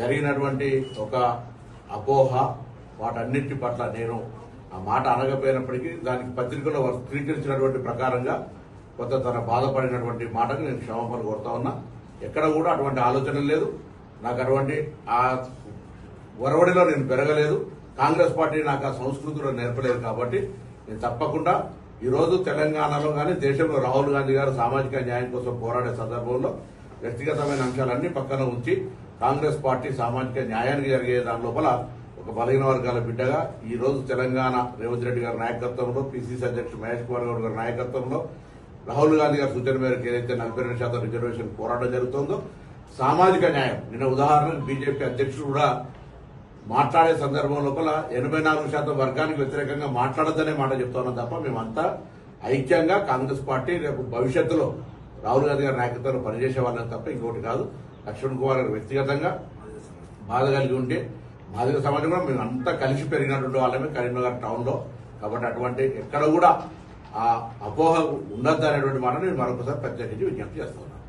జరిగినటువంటి ఒక అపోహ వాటన్నిటి పట్ల నేను ఆ మాట అనగపోయినప్పటికీ దానికి పత్రికలో స్వీకరించినటువంటి ప్రకారంగా కొంత తన బాధపడినటువంటి మాటకు నేను క్షమాపణ కోరుతా ఉన్నా. ఎక్కడ కూడా అటువంటి ఆలోచన లేదు. నాకు అటువంటి ఆ ఒరవడిలో నేను పెరగలేదు. కాంగ్రెస్ పార్టీ నాకు ఆ సంస్కృతిలో నేర్పలేదు కాబట్టి నేను తప్పకుండా ఈరోజు తెలంగాణలో కానీ దేశంలో రాహుల్ గాంధీ గారు సామాజిక న్యాయం కోసం పోరాడే సందర్భంలో వ్యక్తిగతమైన అంశాలన్నీ పక్కన ఉంచి కాంగ్రెస్ పార్టీ సామాజిక న్యాయానికి జరిగే దాని లోపల ఒక బలహీన వర్గాల బిడ్డగా ఈ రోజు తెలంగాణ రేవంత్ రెడ్డి గారి నాయకత్వంలో పిసిసి అధ్యక్షుడు మహేష్ కుమార్ గౌడ్ గారి నాయకత్వంలో రాహుల్ గాంధీ గారి సూచన మేరకు ఏదైతే నలభై రెండు శాతం రిజర్వేషన్ పోరాటం జరుగుతుందో సామాజిక న్యాయం. నిన్న ఉదాహరణకు బీజేపీ అధ్యక్షుడు కూడా మాట్లాడే సందర్భం లోపల ఎనభై నాలుగు శాతం వర్గానికి వ్యతిరేకంగా మాట్లాడద్దనే మాట చెప్తున్నాం తప్ప మేమంతా ఐక్యంగా కాంగ్రెస్ పార్టీ రేపు భవిష్యత్తులో రాహుల్ గాంధీ గారి నాయకత్వంలో పనిచేసే వాళ్ళని తప్ప ఇంకోటి కాదు. లక్ష్మణ్ కుమార్ గారు వ్యక్తిగతంగా బాధ కలిగి ఉంటే మాదిగ సమాజం కూడా మేము అంతా కలిసి పెరిగినటువంటి వాళ్ళమే కరీంనగర్ టౌన్లో కాబట్టి అటువంటి ఎక్కడ కూడా ఆ అపోహ ఉండద్దు అనేటువంటి మాట నేను మరొకసారి ప్రత్యేకించి విజ్ఞప్తి చేస్తున్నాను